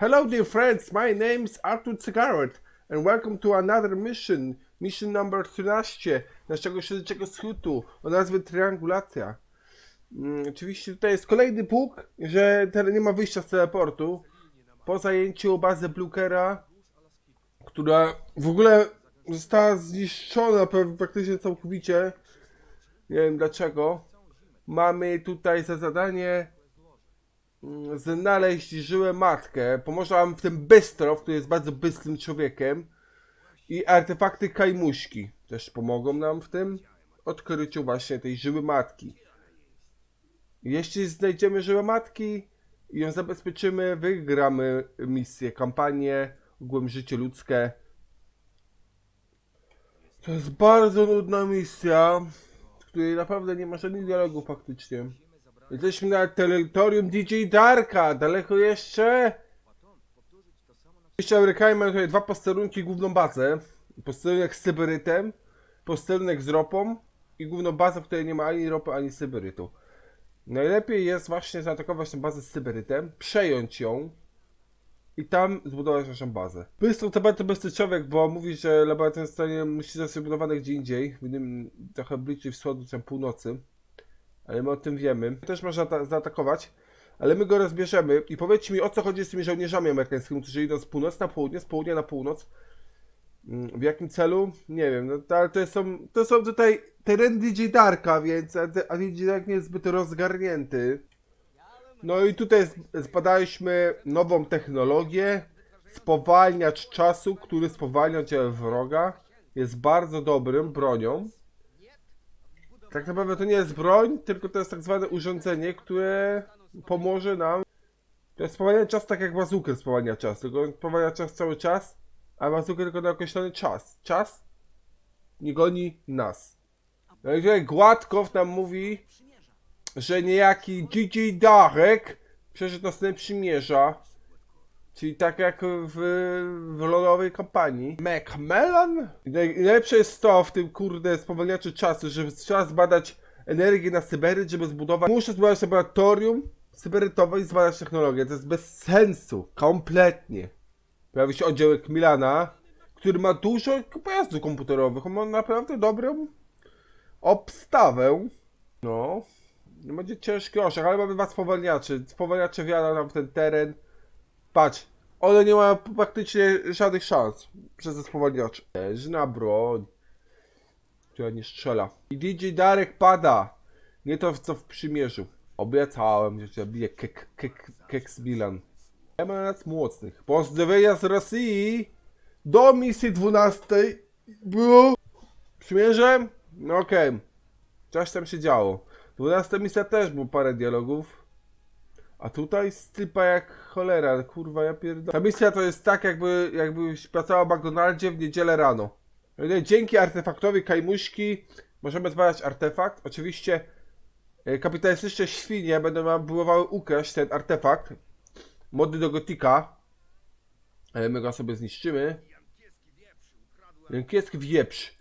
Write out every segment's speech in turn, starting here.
Hello, dear friends. My name's Artur Cygarot, and welcome to another mission. Mission number 13 naszego śledczego skrótu o nazwie Triangulacja. Mm, oczywiście tutaj jest kolejny puk, że teraz nie ma wyjścia z teleportu. Po zajęciu bazy Blukera, która w ogóle została zniszczona pra- praktycznie całkowicie. Nie wiem dlaczego. Mamy tutaj za zadanie znaleźć żyłę matkę. Pomoże nam w tym Bystrow, który jest bardzo bystrym człowiekiem. I artefakty kajmuśki też pomogą nam w tym odkryciu właśnie tej żyły matki. Jeśli znajdziemy żyłę matki i ją zabezpieczymy, wygramy misję, kampanię, ogółem życie ludzkie. To jest bardzo nudna misja, w której naprawdę nie ma żadnych dialogów faktycznie. Jesteśmy na terytorium DJ Darka, daleko jeszcze? Oczywiście Amerykanie mają tutaj dwa posterunki, główną bazę. Posterunek z Syberytem, posterunek z ropą i główną bazę, w której nie ma ani ropy, ani Syberytu. Najlepiej jest właśnie zaatakować tę bazę z Syberytem, przejąć ją i tam zbudować naszą bazę. Bystro to bardzo bystry człowiek, bo mówi, że laboratorium stanie musi zostać zbudowane gdzie indziej, w innym, trochę bliżej wschodu czy północy. Ale my o tym wiemy. Też można ta- zaatakować, ale my go rozbierzemy. I powiedzcie mi, o co chodzi z tymi żołnierzami amerykańskimi, którzy idą z północy na południe, z południa na północ. Mm, W jakim celu? Nie wiem, no to, ale to są, to są tutaj tereny DJ Darka, więc a, DJ Dark nie jest zbyt rozgarnięty. No i tutaj zbadaliśmy nową technologię, spowalniacz czasu, który spowalnia cię wroga. Jest bardzo dobrym bronią. Tak naprawdę to nie jest broń, tylko to jest tak zwane urządzenie, które pomoże nam. To jest spowalnia czas tak jak bazuker spowalnia czas, tylko on spowalnia czas cały czas, a bazuker tylko na określony czas. Czas nie goni nas. No i tutaj Gładkow nam mówi, że niejaki DJ Darek przeszedł na stronę przymierza. Czyli tak jak w, w lolowej kampanii. Macmillan? Najlepsze jest to w tym kurde spowalniaczu czasu, że trzeba zbadać energię na Syberyt, żeby zbudować. Muszę zbudować laboratorium syberytowe i zbadać technologię. To jest bez sensu. Kompletnie. Pojawi się oddziałek Milana, który ma dużo pojazdów komputerowych. On ma naprawdę dobrą obstawę. No. Będzie ciężki orzech, ale mamy dwa spowalniacze. Spowalniacze wiada nam w ten teren. Patrz, one nie mają praktycznie żadnych szans przez te spowalniacze. Leży broń, która nie strzela. I DJ Darek pada. Nie to, co w przymierzu. Obiecałem, że bije kek, kek, keks Milan. Nie ma nas mocnych. Pozdrowienia z Rosji. Do misji 12. Było przymierzem? No okej. Coś tam się działo. 12 misja też było parę dialogów. A tutaj stypa jak cholera, kurwa ja pierdolę. Ta misja to jest tak jakby, jakbyś pracowała w McDonaldzie w niedzielę rano. No Dzięki artefaktowi Kajmuśki możemy zbadać artefakt. Oczywiście e, kapitalistyczne świnie będą próbowały ukraść ten artefakt. Mody do Gotika. Ale my go sobie zniszczymy. Jankieski wieprz.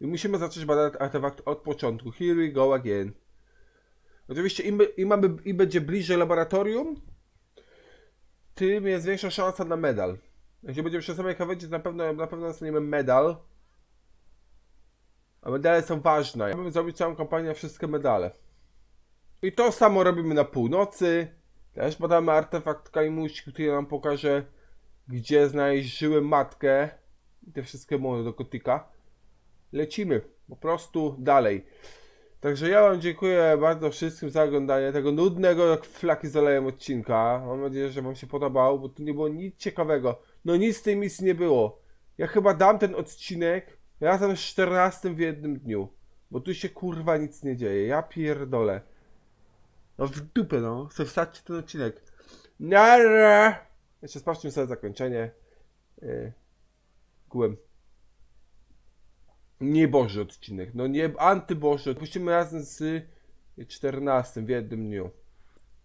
I musimy zacząć badać artefakt od początku. Here we go again. Oczywiście im, im, mamy, im będzie bliżej laboratorium, tym jest większa szansa na medal. Jeśli będziemy przy samej krawędzi, na pewno, na pewno dostaniemy medal. A medale są ważne. Ja bym zrobić całą kampanię na wszystkie medale. I to samo robimy na północy. Też badamy artefakt Kaimuśki, który nam pokaże, gdzie znaleźć żyłę matkę. I te wszystkie mody do kotika. Lecimy po prostu dalej. Także ja Wam dziękuję bardzo wszystkim za oglądanie tego nudnego jak flaki z olejem odcinka. Mam nadzieję, że Wam się podobał, bo tu nie było nic ciekawego. No nic z tej misji nie było. Ja chyba dam ten odcinek razem z 14 w jednym dniu. Bo tu się kurwa nic nie dzieje. Ja pierdolę. No w dupę no. Chcę wstać ten odcinek. Nara! Jeszcze sprawdźmy sobie zakończenie. Yy. Nieboży odcinek. No nie antyboży. Puścimy razem z 14 w jednym dniu.